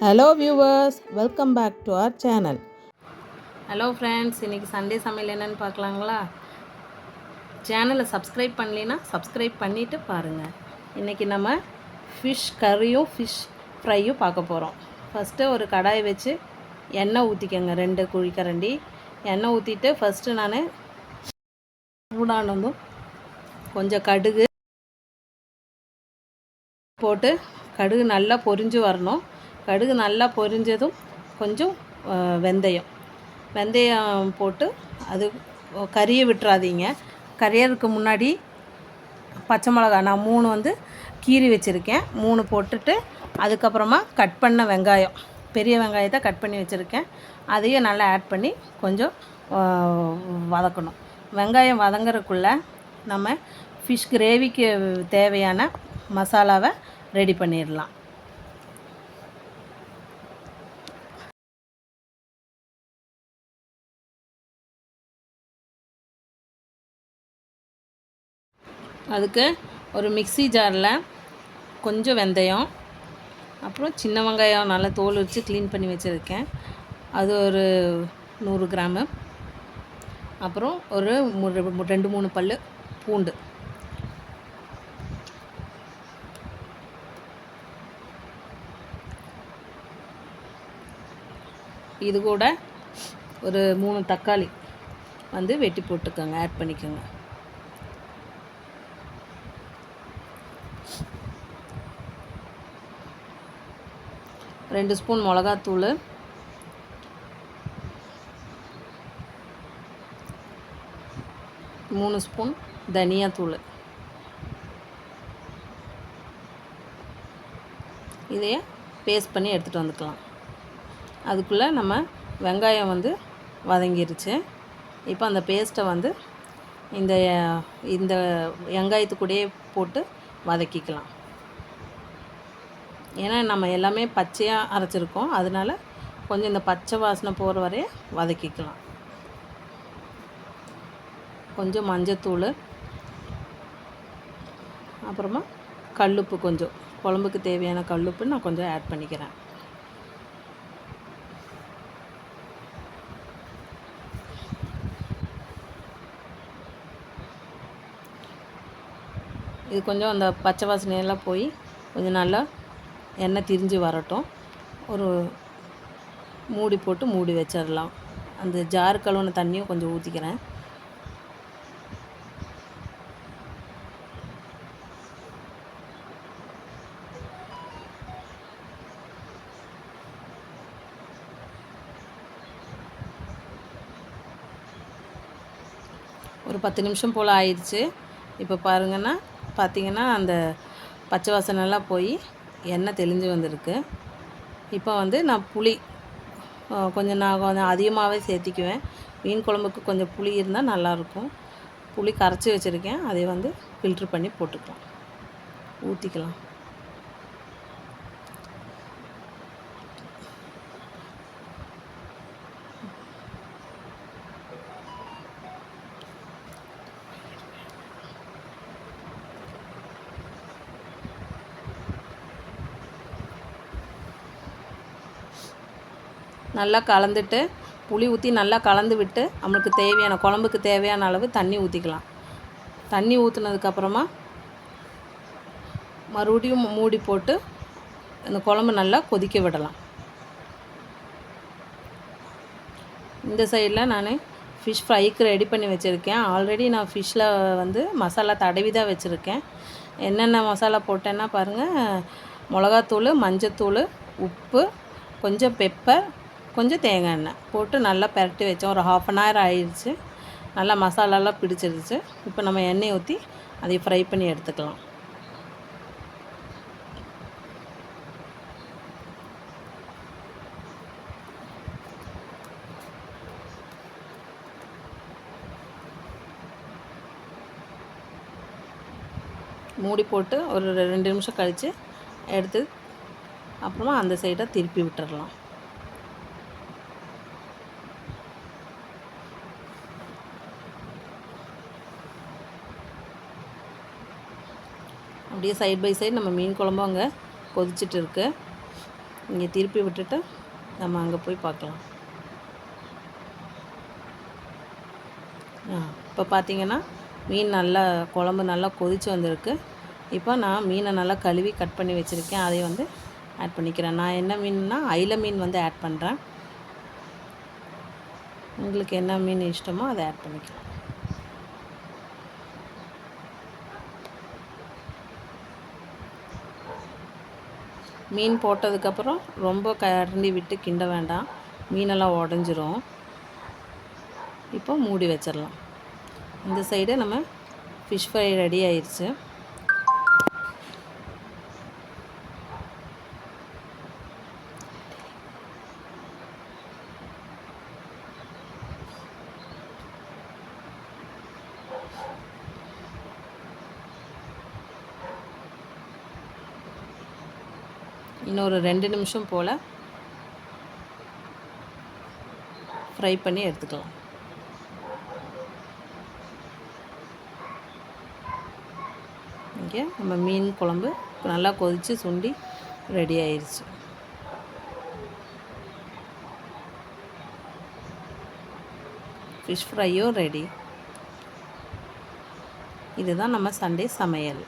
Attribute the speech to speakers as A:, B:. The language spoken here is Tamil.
A: Hello viewers welcome back to our channel
B: hello friends இன்றைக்கி சண்டே சமையல் என்னென்னு பார்க்கலாங்களா? சேனலை சப்ஸ்கிரைப் பண்ணலைன்னா சப்ஸ்கிரைப் பண்ணிவிட்டு பாருங்கள் இன்றைக்கி நம்ம ஃபிஷ் கறியும் ஃபிஷ் ஃப்ரையும் பார்க்க போகிறோம் ஃபஸ்ட்டு ஒரு கடாய் வச்சு எண்ணெய் ஊற்றிக்கோங்க ரெண்டு குழிக்கரண்டி எண்ணெய் ஊற்றிட்டு ஃபஸ்ட்டு நான் சூடானதும் கொஞ்சம் கடுகு போட்டு கடுகு நல்லா பொரிஞ்சு வரணும். கடுகு நல்லா பொரிஞ்சதும் கொஞ்சம் வெந்தயம். வெந்தயம் போட்டு அது கறியை விட்டுறாதீங்க. கறியறதுக்கு முன்னாடி பச்சை மிளகா நான் மூணு வந்து கீறி வச்சுருக்கேன். மூணு போட்டுட்டு அதுக்கப்புறமா கட் பண்ண வெங்காயம் பெரிய வெங்காயத்தை கட் பண்ணி வச்சுருக்கேன். அதையும் நல்லா ஆட் பண்ணி கொஞ்சம் வதக்கணும். வெங்காயம் வதங்குறதுக்குள்ளே நம்ம ஃபிஷ் கிரேவிக்கு தேவையான மசாலாவை ரெடி பண்ணிடலாம். அதுக்கு ஒரு மிக்ஸி ஜாரில் கொஞ்சம் வெந்தயம் அப்புறம் சின்ன வெங்காயம் நல்லா தோல் வச்சு க்ளீன் பண்ணி வச்சுருக்கேன். அது ஒரு நூறு கிராமு. அப்புறம் ஒரு ரெண்டு மூணு பல் பூண்டு. இது கூட ஒரு மூணு தக்காளி வந்து வெட்டி போட்டுக்கோங்க ஆட் பண்ணிக்கோங்க. ரெண்டு ஸ்பூன் மிளகாத்தூள். மூணு ஸ்பூன் தனியாத்தூள். இதையே பேஸ்ட் பண்ணி எடுத்துகிட்டு வந்துக்கலாம். அதுக்குள்ளே நம்ம வெங்காயம் வந்து வதங்கிருச்சு. இப்போ அந்த பேஸ்ட்டை வந்து இந்த இந்த வெங்காயத்துக்கூடயே போட்டு வதக்கிக்கலாம். ஏன்னா நம்ம எல்லாமே பச்சையாக அரைச்சிருக்கோம். அதனால கொஞ்சம் இந்த பச்சை வாசனை போகிற வரைய வதக்கிக்கலாம். கொஞ்சம் மஞ்சத்தூள். அப்புறமா கல்லுப்பு கொஞ்சம். குழம்புக்கு தேவையான கல்லுப்பு நான் கொஞ்சம் ஆட் பண்ணிக்கிறேன். இது கொஞ்சம் அந்த பச்சை வாசனையெல்லாம் போய் கொஞ்சம் நல்லா எண்ணெய் திரிஞ்சு வரட்டும். ஒரு மூடி போட்டு மூடி வச்சிடலாம். அந்த ஜாரு கழுவுன தண்ணியும் கொஞ்சம் ஊற்றிக்கிறேன் ஒரு பத்து நிமிஷம் போல் ஆயிடுச்சு. இப்போ பாருங்கன்னா பார்த்திங்கன்னா அந்த பச்சை வாசனைலாம் போய் எண்ணெய் தெளிஞ்சு வந்திருக்கு. இப்போ வந்து நான் புளி கொஞ்சம் நான் கொஞ்சம் அதிகமாகவே சேர்த்திக்குவேன். மீன் குழம்புக்கு கொஞ்சம் புளி இருந்தால் நல்லாயிருக்கும் புளி கரைச்சி வச்சுருக்கேன். அதை வந்து ஃபில்ட்ரு பண்ணி போட்டுக்கலாம். ஊற்றிக்கலாம் நல்லா கலந்துட்டு புளி ஊற்றி நல்லா கலந்து விட்டு நம்மளுக்கு தேவையான குழம்புக்கு தேவையான அளவு தண்ணி ஊற்றிக்கலாம் தண்ணி ஊற்றுனதுக்கப்புறமா மறுபடியும் மூடி போட்டு அந்த குழம்பு நல்லா கொதிக்க விடலாம். இந்த சைடில் நான் ஃபிஷ் ஃப்ரைக்கு ரெடி பண்ணி வச்சுருக்கேன். ஆல்ரெடி நான் ஃபிஷ்ஷில் வந்து மசாலா தடவி தான் வச்சுருக்கேன். என்னென்ன மசாலா போட்டேன்னா பாருங்கள் மிளகாத்தூள் மஞ்சத்தூள் உப்பு கொஞ்சம் பெப்பர் கொஞ்சம் தேங்காய் எண்ணெய் போட்டு நல்லா பரட்டி வச்சோம். ஒரு ஹாஃப் அன் ஹவர் ஆயிடுச்சு. நல்லா மசாலாலாம் பிடிச்சிருச்சு. இப்போ நம்ம எண்ணெய் ஊற்றி அதை ஃப்ரை பண்ணி எடுத்துக்கலாம். மூடி போட்டு ஒரு ரெண்டு நிமிஷம் கழித்து எடுத்து அப்புறமா அந்த சைடை திருப்பி விட்டுடலாம் அப்படியே சைட் பை சைடு நம்ம மீன் குழம்பும் அங்கே கொதிச்சிட்டு இருக்கு. இங்கே திருப்பி விட்டுட்டு நம்ம அங்கே போய் பார்க்கலாம். ஆ இப்போ பார்த்தீங்கன்னா மீன் நல்லா குழம்பு நல்லா கொதிச்சு வந்திருக்கு. இப்போ நான் மீனை நல்லா கழுவி கட் பண்ணி வச்சுருக்கேன். அதை வந்து ஆட் பண்ணிக்கிறேன். நான் என்ன மீன்னா ஐல மீன் வந்து ஆட் பண்ணுறேன் உங்களுக்கு என்ன மீன் இஷ்டமோ அதை ஆட் பண்ணிக்கலாம். மீன் போட்டதுக்கப்புறம் ரொம்ப கரண்டி விட்டு கிண்ட வேண்டாம். மீனெல்லாம் உடஞ்சிரும். இப்போ மூடி வச்சிடலாம். இந்த சைடு நம்ம ஃபிஷ் ஃப்ரை ரெடி ஆயிடுச்சு இன்னொரு ரெண்டு நிமிஷம் போல் ஃப்ரை பண்ணி எடுத்துக்கலாம். இங்கே நம்ம மீன் குழம்பு நல்லா கொதித்து சுண்டி ரெடி ஆயிடுச்சு ஃபிஷ் ஃப்ரையும் ரெடி இதுதான் நம்ம சண்டே சமையல்.